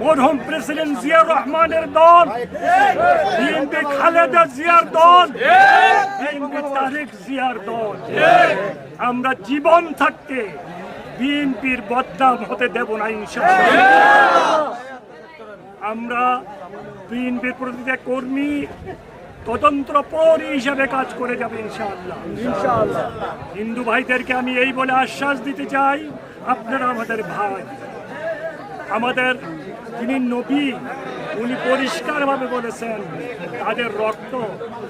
মরহুম প্রেসিডেন্ট জিয়া রহমানের দল বিএনপি খালেদা জিয়ার দল বিএনপি তারেক জিয়ার দল। আমরা জীবন থাকতে বিএনপির বদনাম হতে দেব না ইনশাআল্লাহ। আমরা বিএনপির প্রতিটা কর্মী তদন্ত প্রহরী হিসাবে কাজ করে যাবে ইনশাআল্লাহ। ইনশাআল্লাহ। হিন্দু ভাইদেরকে আমি এই বলে আশ্বাস দিতে চাই আপনারা আমাদের ভাই। আমাদের তিনি নবী, উনি পরিষ্কারভাবে বলেছেন, তাদের রক্ত,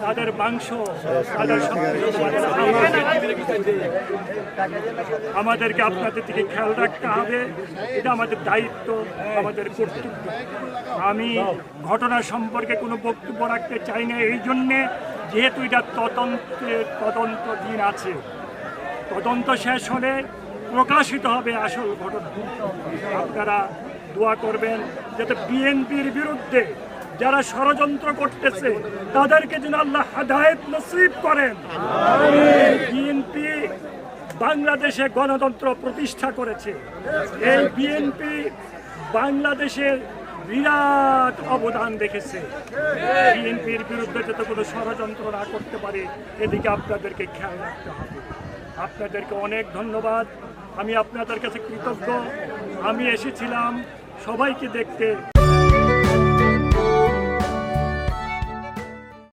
তাদের মাংস, তাদের। আমাদেরকে আপনাদের দিকে খেয়াল রাখতে হবে। এটা আমাদের দায়িত্ব, আমাদের কর্তব্য। আমি ঘটনা সম্পর্কে কোনো বক্তব্য রাখতে চাই না। এই জন্যে যেহেতু এটা তদন্তের তদন্ত দিন আছে, তদন্ত শেষ হলে প্রকাশিত হবে আসল ঘটনা। আপনারা দোয়া করবেন যাতে বিএনপির বিরুদ্ধে যারা ষড়যন্ত্র করতেছে তাদেরকে যেন আল্লাহ হাদায়ত নসিব করেন। বিএনপি বাংলাদেশে গণতন্ত্র প্রতিষ্ঠা করেছে। এই বিএনপি বাংলাদেশের বিরাট অবদান রেখেছে বিএনপির বিরুদ্ধে যাতে কোনো ষড়যন্ত্র না করতে পারে এদিকে আপনাদেরকে খেয়াল রাখতে হবে। আপনাদেরকে অনেক ধন্যবাদ। আমি আপনাদের কাছে কৃতজ্ঞ। আমি এসেছিলাম সবাইকে দেখতে